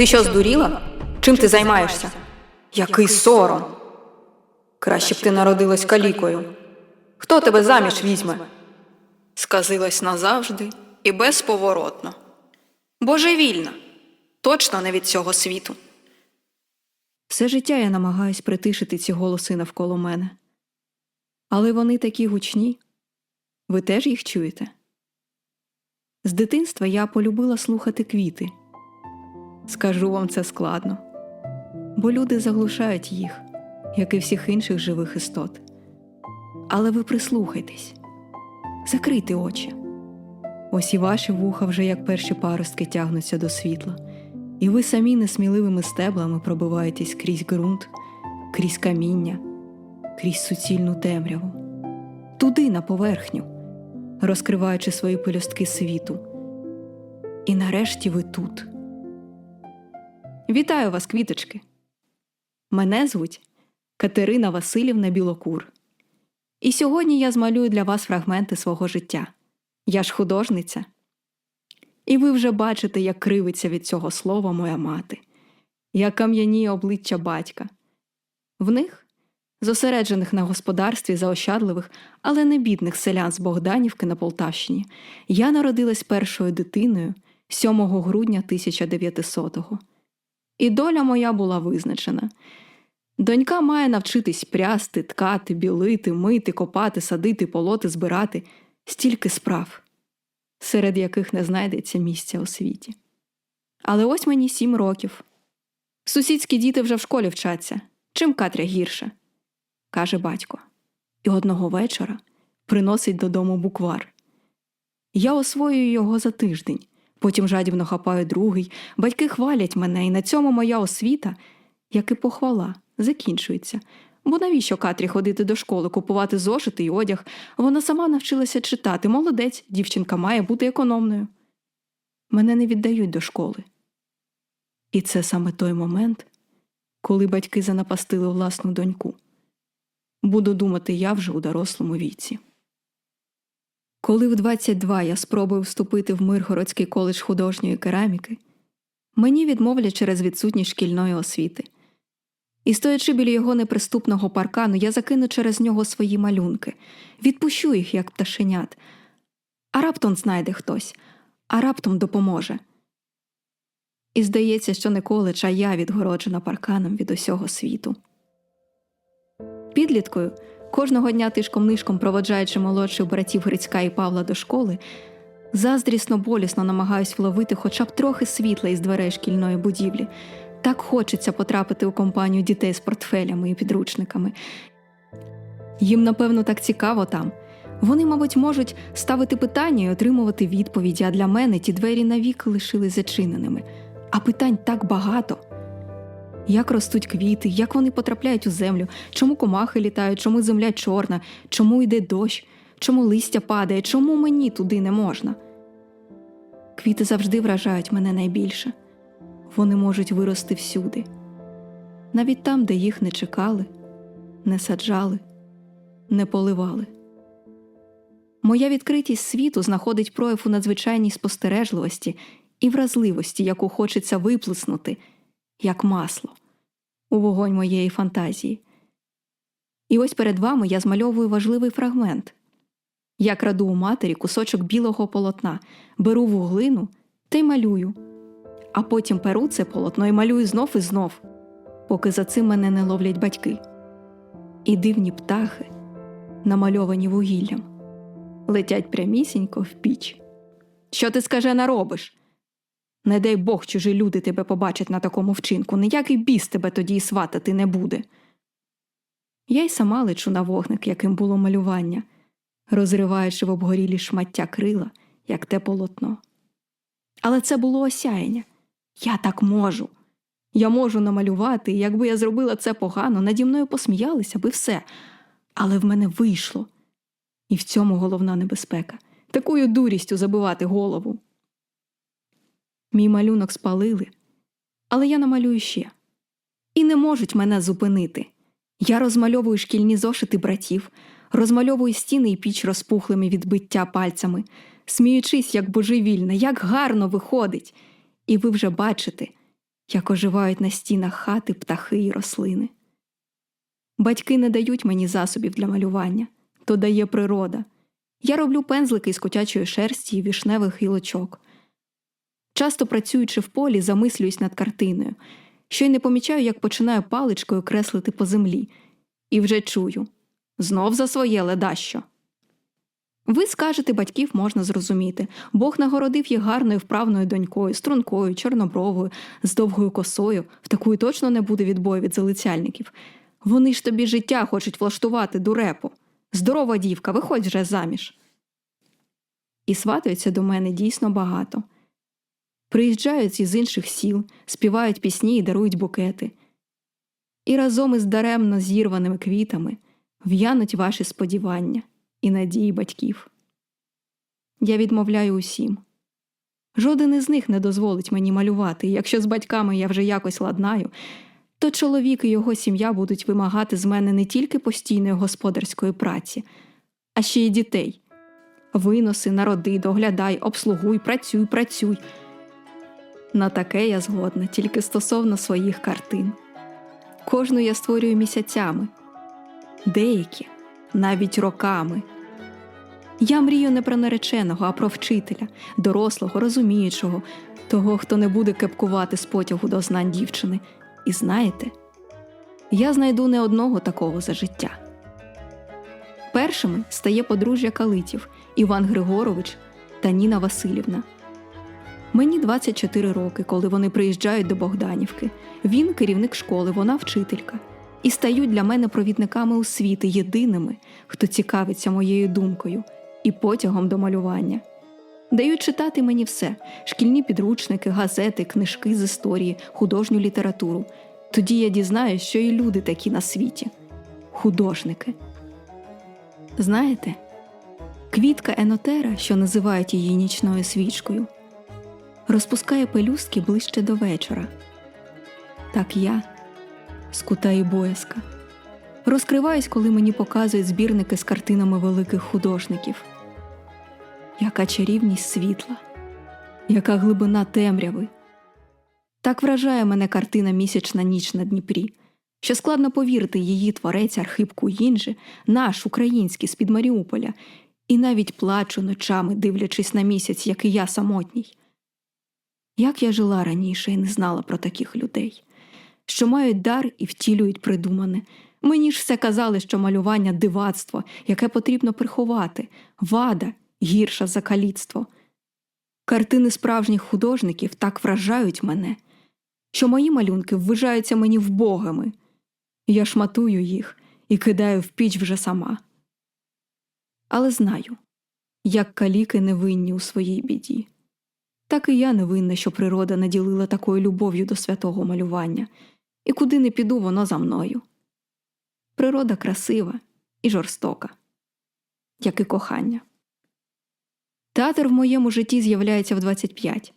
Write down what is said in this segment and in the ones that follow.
Ти що здуріла? Чим ти займаєшся? Який сором. Краще б ти народилась калікою. Хто тебе заміж візьме? Сказилась назавжди і безповоротно. Божевільна, точно не від цього світу. Все життя я намагаюсь притишити ці голоси навколо мене. Але вони такі гучні. Ви теж їх чуєте? З дитинства я полюбила слухати квіти. Скажу вам це складно, бо люди заглушають їх, як і всіх інших живих істот. Але ви прислухайтесь, закрийте очі. Ось і ваші вуха вже як перші паростки тягнуться до світла, і ви самі несміливими стеблами пробиваєтесь крізь ґрунт, крізь каміння, крізь суцільну темряву, туди на поверхню, розкриваючи свої пелюстки світу. І нарешті ви тут. Вітаю вас, квіточки. Мене звуть Катерина Васильівна Білокур. І сьогодні я змалюю для вас фрагменти свого життя. Я ж художниця. І ви вже бачите, як кривиться від цього слова моя мати, як кам'яніє обличчя батька. В них, зосереджених на господарстві заощадливих, але не бідних селян з Богданівки на Полтавщині, я народилась першою дитиною 7 грудня 1900-го. І доля моя була визначена. Донька має навчитись прясти, ткати, білити, мити, копати, садити, полоти, збирати стільки справ, серед яких не знайдеться місця у світі. Але ось мені сім років. Сусідські діти вже в школі вчаться. Чим Катря гірше? каже батько. І одного вечора приносить додому буквар. Я освоюю його за тиждень, потім жадібно хапаю другий, батьки хвалять мене, і на цьому моя освіта, як і похвала, закінчується. Бо навіщо Катрі ходити до школи, купувати зошити й одяг? Вона сама навчилася читати. Молодець, дівчинка має бути економною. Мене не віддають до школи. І це саме той момент, коли батьки занапастили власну доньку. Буду думати я вже у дорослому віці. Коли в 22 я спробую вступити в Миргородський коледж художньої кераміки, мені відмовлять через відсутність шкільної освіти. І стоячи біля його неприступного паркану, я закину через нього свої малюнки, відпущу їх, як пташенят. А раптом знайде хтось, а раптом допоможе. І здається, що не коледж, а я відгороджена парканом від усього світу. Підліткою, кожного дня тишком нишком проводжаючи молодших братів Грицька і Павла до школи, заздрісно болісно намагаюсь вловити хоча б трохи світла із дверей шкільної будівлі. Так хочеться потрапити у компанію дітей з портфелями і підручниками. Їм, напевно, так цікаво там. Вони, мабуть, можуть ставити питання і отримувати відповіді, а для мене ті двері навіки лишились зачиненими. А питань так багато. Як ростуть квіти, як вони потрапляють у землю, чому комахи літають, чому земля чорна, чому йде дощ, чому листя падає, чому мені туди не можна? Квіти завжди вражають мене найбільше вони можуть вирости всюди, навіть там, де їх не чекали, не саджали, не поливали. Моя відкритість світу знаходить прояв у надзвичайній спостережливості і вразливості, яку хочеться виплеснути, як масло, у вогонь моєї фантазії. І ось перед вами я змальовую важливий фрагмент. Я краду у матері кусочок білого полотна, беру вуглину та й малюю а потім перу це полотно і малюю знов і знов, поки за цим мене не ловлять батьки. І дивні птахи, намальовані вугіллям, летять прямісінько в піч. Що ти скажена робиш? Не дай Бог, чужі люди тебе побачать на такому вчинку, ніякий біс тебе тоді і сватати не буде. Я й сама лечу на вогник, яким було малювання, розриваючи в обгорілі шмаття крила, як те полотно. Але це було осяяння. Я так можу. Я можу намалювати, і якби я зробила це погано, наді мною посміялися би все. Але в мене вийшло. І в цьому головна небезпека такою дурістю забивати голову. Мій малюнок спалили, але я намалюю ще. І не можуть мене зупинити. Я розмальовую шкільні зошити братів, розмальовую стіни і піч розпухлими від биття пальцями, сміючись, як божевільна, як гарно виходить. І ви вже бачите, як оживають на стінах хати птахи і рослини. Батьки не дають мені засобів для малювання, то дає природа. Я роблю пензлики з котячої шерсті і вішневих гілочок. Часто працюючи в полі, замислююсь над картиною, що й не помічаю, як починаю паличкою креслити по землі, і вже чую знов за своє ледащо. Ви скажете, батьків можна зрозуміти. Бог нагородив їх гарною вправною донькою, стрункою, чорнобровою, з довгою косою, в такої точно не буде відбою від залицяльників. Вони ж тобі життя хочуть влаштувати, дурепо. Здорова дівка, виходь вже заміж. І сватаються до мене дійсно багато. Приїжджають із інших сіл, співають пісні і дарують букети. І разом із даремно зірваними квітами в'януть ваші сподівання і надії батьків. Я відмовляю усім. Жоден із них не дозволить мені малювати, і якщо з батьками я вже якось ладнаю, то чоловік і його сім'я будуть вимагати з мене не тільки постійної господарської праці, а ще й дітей. Виноси, народи, доглядай, обслугуй, працюй, працюй. На таке я згодна тільки стосовно своїх картин. Кожну я створюю місяцями, деякі навіть роками. Я мрію не про нареченого, а про вчителя, дорослого, розуміючого, того, хто не буде кепкувати з потягу до знань дівчини. І знаєте, я знайду не одного такого за життя. Першими стає подружжя Калитів Іван Григорович та Ніна Васильівна. Мені 24 роки, коли вони приїжджають до Богданівки. Він керівник школи, вона вчителька, і стають для мене провідниками у світи, єдиними, хто цікавиться моєю думкою і потягом до малювання. Дають читати мені все: шкільні підручники, газети, книжки з історії, художню літературу. Тоді я дізнаюсь, що і люди такі на світі художники. Знаєте, квітка Енотера, що називають її нічною свічкою, розпускає пелюстки ближче до вечора. Так я, скута і боязка, розкриваюсь, коли мені показують збірники з картинами великих художників. Яка чарівність світла, яка глибина темряви. Так вражає мене картина Місячна ніч на Дніпрі, що складно повірити її творець Архип Куїнджи, наш український з-під Маріуполя, і навіть плачу ночами, дивлячись на місяць, як і я самотній. Як я жила раніше і не знала про таких людей, що мають дар і втілюють придумане. Мені ж все казали, що малювання дивацтво, яке потрібно приховати, вада гірша за каліцтво. Картини справжніх художників так вражають мене, що мої малюнки ввижаються мені вбогими. Я шматую їх і кидаю в піч вже сама. Але знаю, як каліки невинні у своїй біді. Так і я невинна, що природа наділила такою любов'ю до святого малювання, і куди не піду, воно за мною. Природа красива і жорстока, як і кохання. Театр в моєму житті з'являється в 25,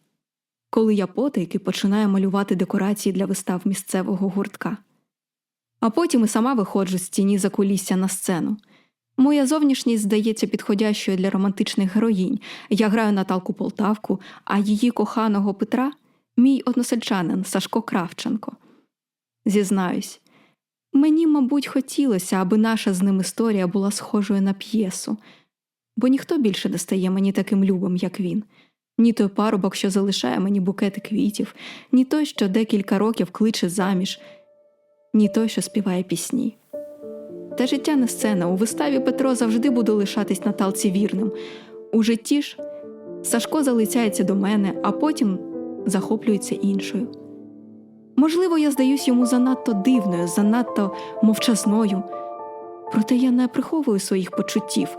коли я потайки починаю малювати декорації для вистав місцевого гуртка. А потім і сама виходжу з тіні за кулісся на сцену. Моя зовнішність здається підходящою для романтичних героїнь. Я граю Наталку Полтавку, а її коханого Петра мій односельчанин Сашко Кравченко. Зізнаюсь, мені, мабуть, хотілося, аби наша з ним історія була схожою на п'єсу, бо ніхто більше не стає мені таким любим, як він. Ні той парубок, що залишає мені букети квітів, ні той, що декілька років кличе заміж, ні той, що співає пісні. Та життя не сцена. У виставі Петро завжди буде лишатись Наталці вірним. У житті ж Сашко залицяється до мене, а потім захоплюється іншою. Можливо, я здаюсь йому занадто дивною, занадто мовчазною, проте я не приховую своїх почуттів,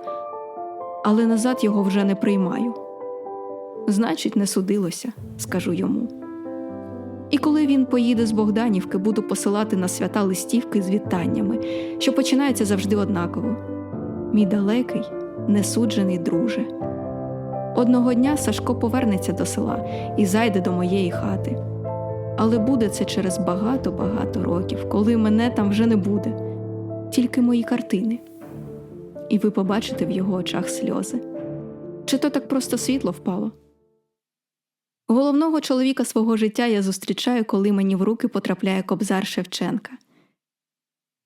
але назад його вже не приймаю. Значить, не судилося, скажу йому. І коли він поїде з Богданівки, буду посилати на свята листівки з вітаннями, що починаються завжди однаково. Мій далекий, несуджений друже. Одного дня Сашко повернеться до села і зайде до моєї хати. Але буде це через багато-багато років, коли мене там вже не буде, тільки мої картини. І ви побачите в його очах сльози. Чи то так просто світло впало? Головного чоловіка свого життя я зустрічаю, коли мені в руки потрапляє кобзар Шевченка.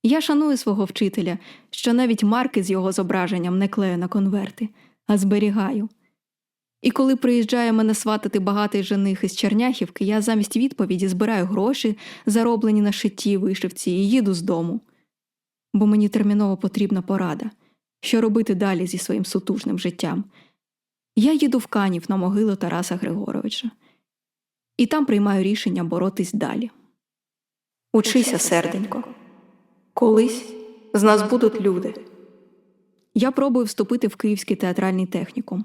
Я шаную свого вчителя, що навіть марки з його зображенням не клею на конверти, а зберігаю. І коли приїжджає мене сватати багатий жених із Черняхівки, я замість відповіді збираю гроші, зароблені на шитті вишивці, і їду з дому. Бо мені терміново потрібна порада, що робити далі зі своїм сутужним життям. Я їду в Канів на могилу Тараса Григоровича. І там приймаю рішення боротись далі. Учися, серденько. Колись з нас будуть люди. Я пробую вступити в Київський театральний технікум.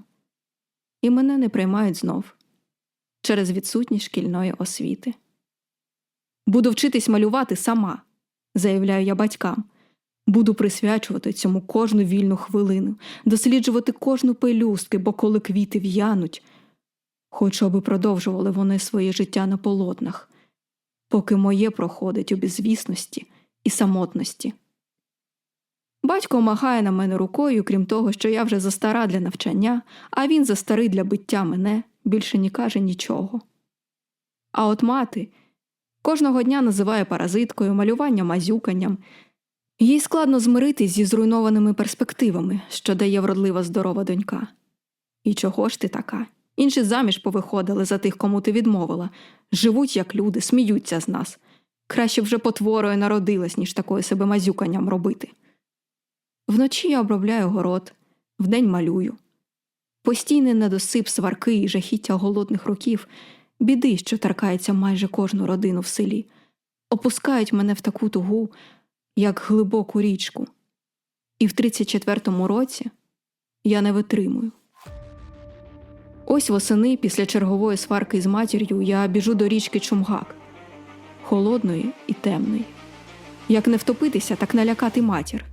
І мене не приймають знов через відсутність шкільної освіти. Буду вчитись малювати сама, заявляю я батькам. Буду присвячувати цьому кожну вільну хвилину, досліджувати кожну пелюстки, бо коли квіти в'януть, хочу, аби продовжували вони своє життя на полотнах, поки моє проходить у безвісності і самотності. Батько махає на мене рукою, крім того, що я вже застара для навчання, а він застарий для биття мене, більше не каже нічого. А от мати кожного дня називає паразиткою, малювання мазюканням. Їй складно змиритись зі зруйнованими перспективами, що дає вродлива здорова донька. І чого ж ти така? Інші заміж повиходили за тих, кому ти відмовила, живуть як люди, сміються з нас. Краще вже потворою народилась, ніж такою себе мазюканням робити. Вночі я обробляю город, вдень малюю. Постійний недосип сварки і жахіття голодних років, біди, що торкається майже кожну родину в селі, опускають мене в таку тугу, як глибоку річку. І в 34-му році я не витримую. Ось восени, після чергової сварки з матір'ю, я біжу до річки Чумгак, холодної і темної. Як не втопитися, так налякати матір.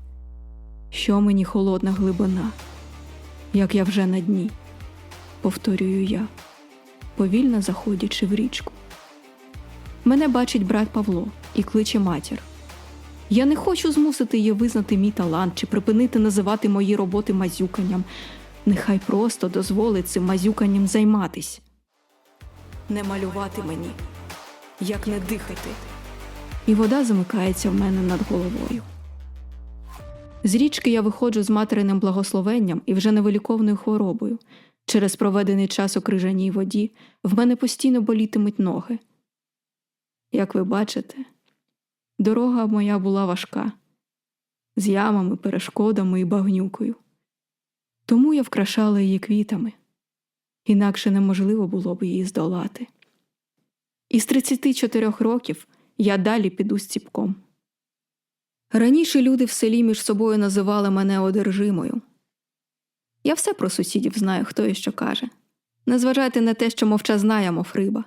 Що мені холодна глибина, як я вже на дні, повторюю я, повільно заходячи в річку. Мене бачить брат Павло і кличе матір. Я не хочу змусити її визнати мій талант чи припинити називати мої роботи мазюканням. Нехай просто дозволить цим мазюканням займатись. Не малювати мені, як не дихати. І вода замикається в мене над головою. З річки я виходжу з материним благословенням і вже невиліковною хворобою. Через проведений час у крижаній воді в мене постійно болітимуть ноги. Як ви бачите, дорога моя була важка, з ямами, перешкодами і багнюкою. Тому я вкрашала її квітами, інакше неможливо було б її здолати. Із 34 років я далі піду з ціпком. Раніше люди в селі між собою називали мене одержимою. Я все про сусідів знаю, хто і що каже. Не зважайте на те, що мовчазна я, мов риба.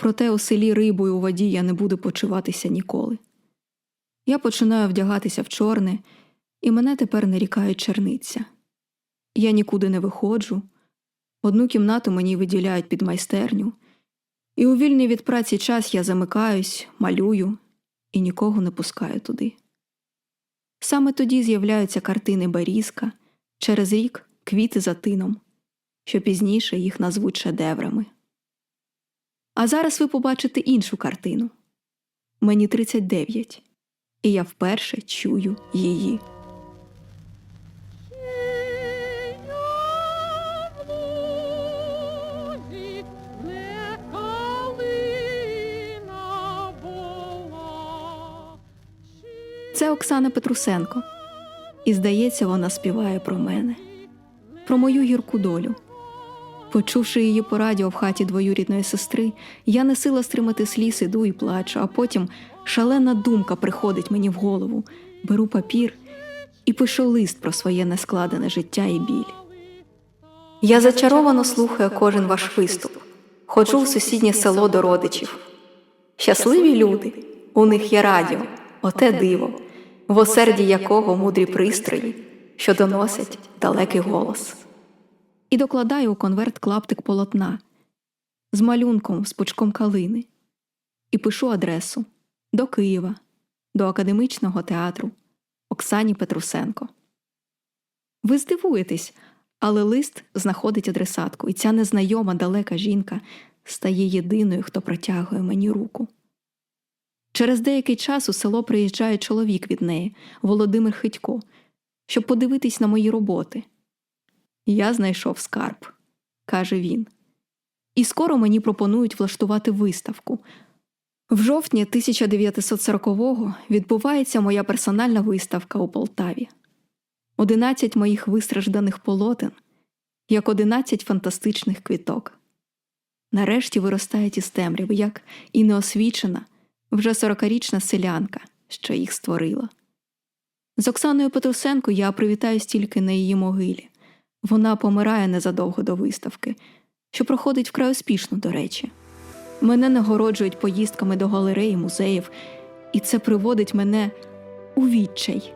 Проте у селі рибою у воді я не буду почуватися ніколи. Я починаю вдягатися в чорне, і мене тепер нарікають черниця. Я нікуди не виходжу, одну кімнату мені виділяють під майстерню, і у вільний від праці час я замикаюсь, малюю і нікого не пускаю туди. Саме тоді з'являються картини Берізка, через рік квіти за тином, що пізніше їх назвуть шедеврами. А зараз ви побачите іншу картину. Мені 39, і я вперше чую її. Це Оксана Петрусенко, і здається, вона співає про мене, про мою гірку долю. Почувши її по радіо в хаті двоюрідної сестри, я не сила стримати сліз, іду і плачу, а потім шалена думка приходить мені в голову, беру папір і пишу лист про своє нескладене життя і біль. Я зачаровано слухаю кожен ваш виступ, ходжу в сусіднє село до родичів. Щасливі люди, у них є радіо, оте диво, в осерді якого мудрі пристрої, що доносять далекий голос. І докладаю у конверт клаптик полотна з малюнком з пучком калини і пишу адресу до Києва, до академічного театру Оксані Петрусенко. Ви здивуєтесь, Але лист знаходить адресатку, і ця незнайома далека жінка стає єдиною, хто протягує мені руку. Через деякий час у село приїжджає чоловік від неї, Володимир Хитько, щоб подивитись на мої роботи. Я знайшов скарб, каже він. І скоро мені пропонують влаштувати виставку. В жовтні 1940-го відбувається моя персональна виставка у Полтаві. Одинадцять моїх вистражданих полотен, як одинадцять фантастичних квіток. Нарешті виростають із темряви, як і неосвічена, вже сорокарічна селянка, що їх створила. З Оксаною Петрусенко я привітаюсь тільки на її могилі. Вона помирає незадовго до виставки, що проходить вкрай успішно, до речі. Мене нагороджують поїздками до галереї, музеїв, і це приводить мене у відчай.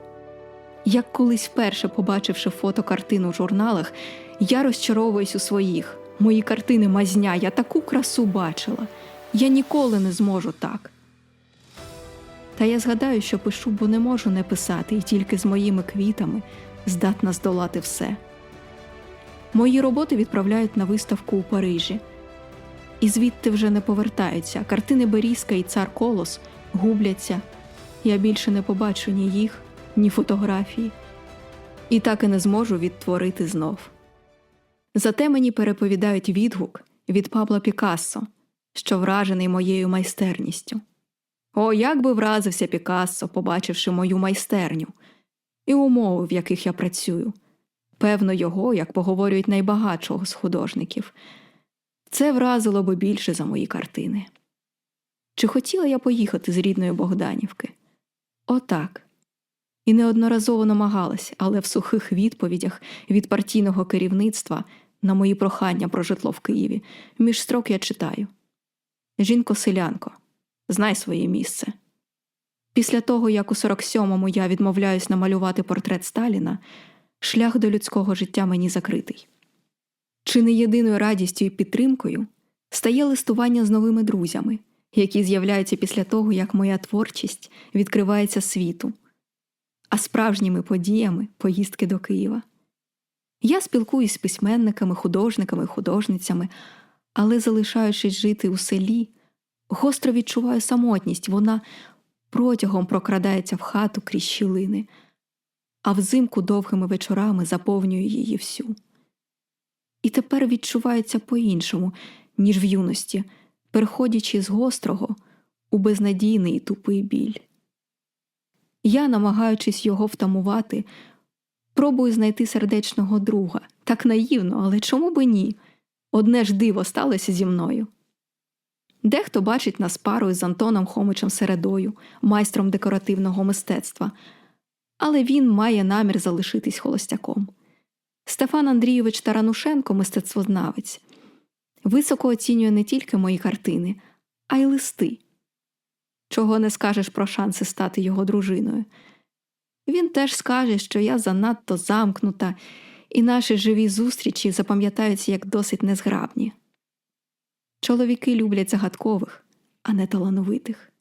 Як колись вперше побачивши фотокартину в журналах, я розчаровуюсь у своїх. Мої картини мазня, я таку красу бачила. Я ніколи не зможу так. Та я згадаю, що пишу, бо не можу не писати, і тільки з моїми квітами здатна здолати все. Мої роботи відправляють на виставку у Парижі. І звідти вже не повертаються. Картини Берізка і цар Колос губляться. Я більше не побачу ні їх, ні фотографії. І так і не зможу відтворити знов. Зате мені переповідають відгук від Пабла Пікассо, що вражений моєю майстерністю. О, як би вразився Пікассо, побачивши мою майстерню і умови, в яких я працюю. Певно, його, як поговорюють найбагатшого з художників, це вразило би більше за мої картини. Чи хотіла я поїхати з рідної Богданівки? Отак. І неодноразово намагалась, але в сухих відповідях від партійного керівництва на мої прохання про житло в Києві між строк я читаю Жінко селянко, знай своє місце. Після того, як у 47-му я відмовляюсь намалювати портрет Сталіна, шлях до людського життя мені закритий. Чи не єдиною радістю і підтримкою стає листування з новими друзями, які з'являються після того, як моя творчість відкривається світу, а справжніми подіями поїздки до Києва. Я спілкуюсь з письменниками, художниками, художницями, але, залишаючись жити у селі, гостро відчуваю самотність, вона протягом прокрадається в хату крізь щілини, а взимку довгими вечорами заповнює її всю. І тепер відчувається по-іншому, ніж в юності, переходячи з гострого у безнадійний і тупий біль. Я, намагаючись його втамувати, пробую знайти сердечного друга, так наївно, але чому би ні? Одне ж диво сталося зі мною. Дехто бачить нас парою з Антоном Хомичем Середою, майстром декоративного мистецтва, але він має намір залишитись холостяком. Стефан Андрійович Таранушенко, мистецтвознавець, високо оцінює не тільки мої картини, а й листи. Чого не скажеш про шанси стати його дружиною. Він теж скаже, що я занадто замкнута, і наші живі зустрічі запам'ятаються як досить незграбні. Чоловіки люблять загадкових, а не талановитих.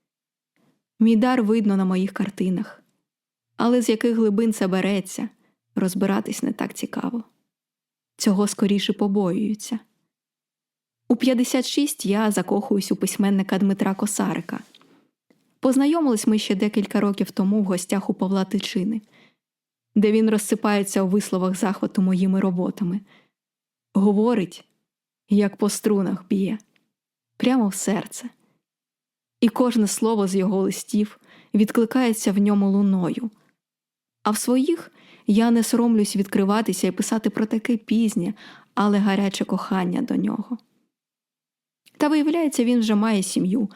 Мій дар видно на моїх картинах, але з яких глибин це береться, розбиратись не так цікаво. Цього скоріше побоюються. У 56 я закохуюсь у письменника Дмитра Косарика. Познайомились ми ще декілька років тому в гостях у Павла Тичини, де він розсипається у висловах захвату моїми роботами. Говорить, як по струнах б'є, прямо в серце. І кожне слово з його листів відкликається в ньому луною. А в своїх я не соромлюсь відкриватися і писати про таке пізнє, але гаряче кохання до нього. Та виявляється, він вже має сім'ю,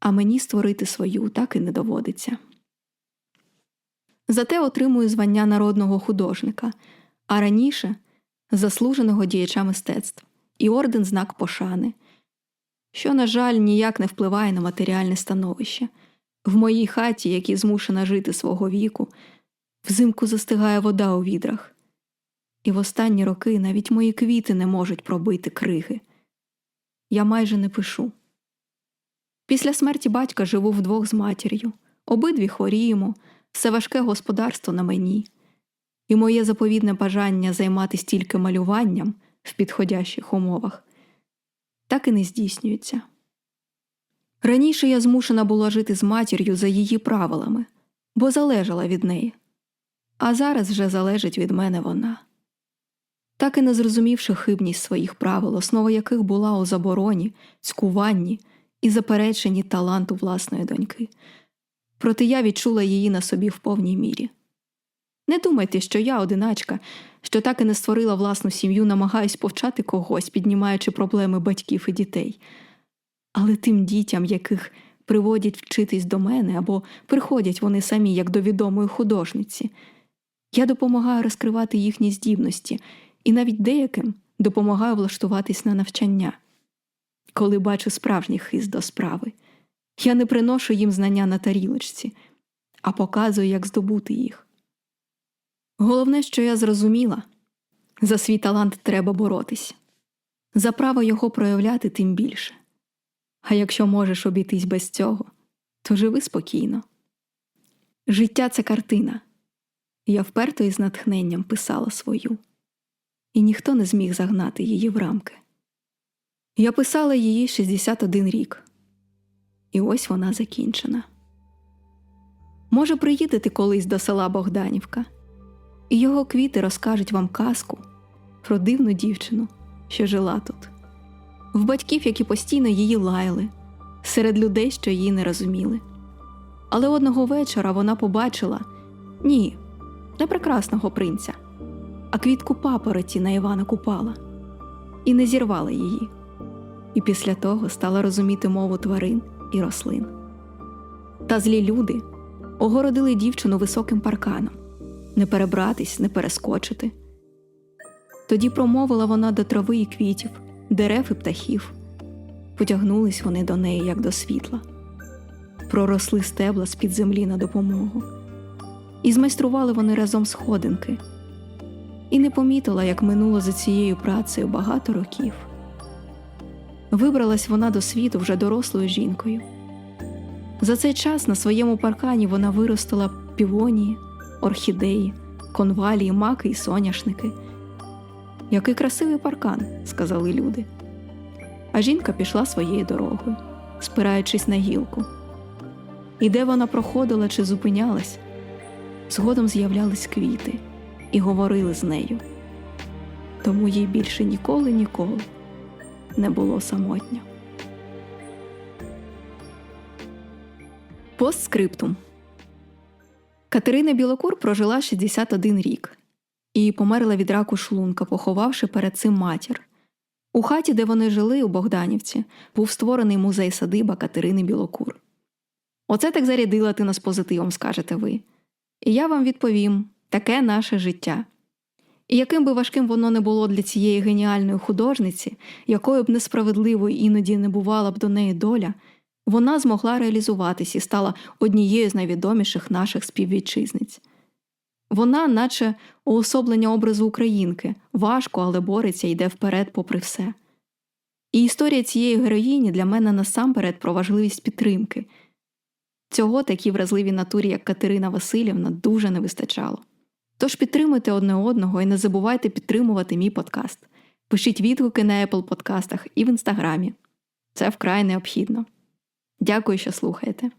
а мені створити свою так і не доводиться. Зате отримую звання народного художника, а раніше заслуженого діяча мистецтв і орден знак пошани, що, на жаль, ніяк не впливає на матеріальне становище. В моїй хаті, якій змушена жити свого віку, взимку застигає вода у відрах, і в останні роки навіть мої квіти не можуть пробити криги. Я майже не пишу. Після смерті батька живу вдвох з матір'ю, обидві хворіємо, все важке господарство на мені. і моє заповідне бажання займатися тільки малюванням в підходящих умовах так і не здійснюється. Раніше я змушена була жити з матір'ю за її правилами, бо залежала від неї, а зараз вже залежить від мене вона. Так і не зрозумівши хибність своїх правил, основа яких була у забороні, цькуванні і запереченні таланту власної доньки. Проте я відчула її на собі в повній мірі. Не думайте, що я одиначка, що так і не створила власну сім'ю, намагаюсь повчати когось, піднімаючи проблеми батьків і дітей. Але тим дітям, яких приводять вчитись до мене або приходять вони самі як до відомої художниці, я допомагаю розкривати їхні здібності і навіть деяким допомагаю влаштуватись на навчання. Коли бачу справжній хист до справи, я не приношу їм знання на тарілочці, а показую, як здобути їх. Головне, що я зрозуміла за свій талант треба боротись, за право його проявляти тим більше. А якщо можеш обійтись без цього, то живи спокійно. Життя це картина. Я вперто і з натхненням писала свою, і ніхто не зміг загнати її в рамки. Я писала її 61 рік, і ось вона закінчена. Може, приїдете колись до села Богданівка, і його квіти розкажуть вам казку про дивну дівчину, що жила тут, в батьків, які постійно її лаяли, серед людей, що її не розуміли. Але одного вечора вона побачила ні, не прекрасного принця, а квітку папороті на Івана Купала і не зірвала її. І після того стала розуміти мову тварин і рослин. Та злі люди огородили дівчину високим парканом не перебратись, не перескочити. Тоді промовила вона до трави і квітів, дерев і птахів. Потягнулись вони до неї, як до світла, проросли стебла з під землі на допомогу, і змайстрували вони разом сходинки, і не помітила, як минуло за цією працею багато років. Вибралась вона до світу вже дорослою жінкою. За цей час на своєму паркані вона виростила півонії, орхідеї, конвалії, маки і соняшники. Який красивий паркан, сказали люди. А жінка пішла своєю дорогою, спираючись на гілку. І де вона проходила чи зупинялась, згодом з'являлись квіти і говорили з нею. Тому їй більше ніколи ніколи не було самотньо. Постскриптум Катерина Білокур прожила 61 рік і померла від раку шлунка, поховавши перед цим матір. У хаті, де вони жили у Богданівці, був створений музей садиба Катерини Білокур. Оце так зарядила ти нас позитивом, скажете ви. І я вам відповім таке наше життя. І яким би важким воно не було для цієї геніальної художниці, якою б несправедливою іноді не бувала б до неї доля, вона змогла реалізуватись і стала однією з найвідоміших наших співвітчизниць. Вона, наче уособлення образу українки, важко, але бореться йде вперед, попри все. І історія цієї героїні для мене насамперед про важливість підтримки. Цього такій вразливій натурі, як Катерина Васильівна, дуже не вистачало. Тож підтримуйте одне одного і не забувайте підтримувати мій подкаст. Пишіть відгуки на Apple подкастах і в інстаграмі. Це вкрай необхідно. Дякую, що слухаєте.